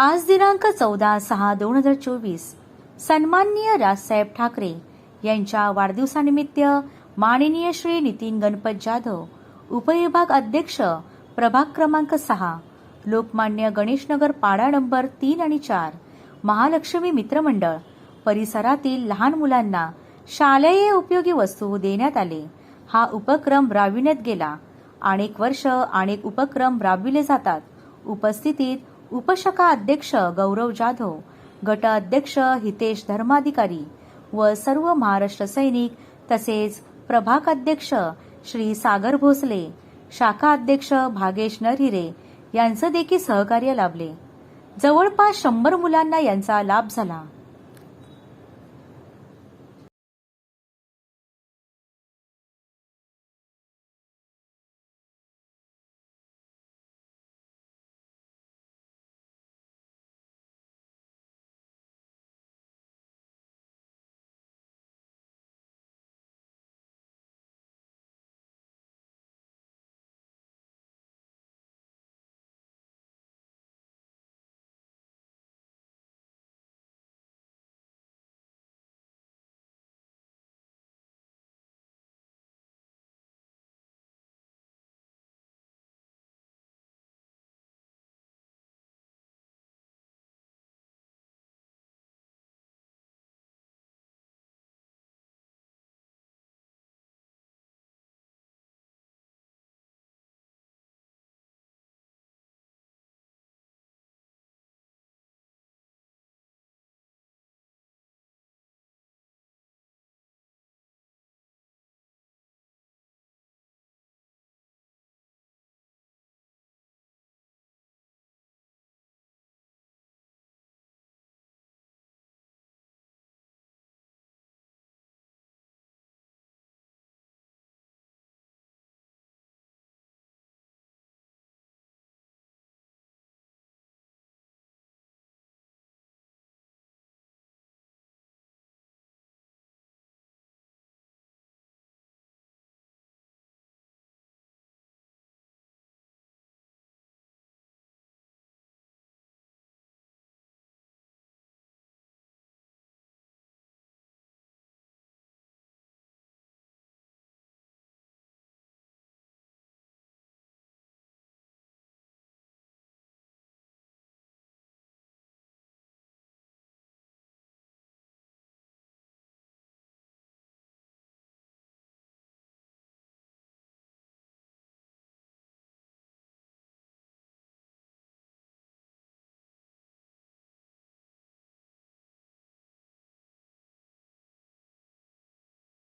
आज दिनांक चौदा सहा दोन हजार चोवीस सन्माननीय राजसाहेब ठाकरे यांच्या वाढदिवसानिमित्त माननीय श्री नितीन गणपत जाधव उपविभाग अध्यक्ष प्रभाग क्रमांक सहा लोकमान्य गणेशनगर पाडा नंबर तीन आणि चार महालक्ष्मी मित्रमंडळ परिसरातील लहान मुलांना शालेय उपयोगी वस्तू देण्यात आले. हा उपक्रम राबविण्यात गेला. अनेक वर्ष अनेक उपक्रम राबविले जातात. उपस्थितीत उपशाखा अध्यक्ष गौरव जाधव गट अध्यक्ष हितेश धर्माधिकारी व सर्व महाराष्ट्र सैनिक तसेच प्रभाग अध्यक्ष श्री सागर भोसले शाखा अध्यक्ष भागेश नरहिरे यांचं देखील सहकार्य लाभले. जवळपास शंभर मुलांना यांचा लाभ झाला.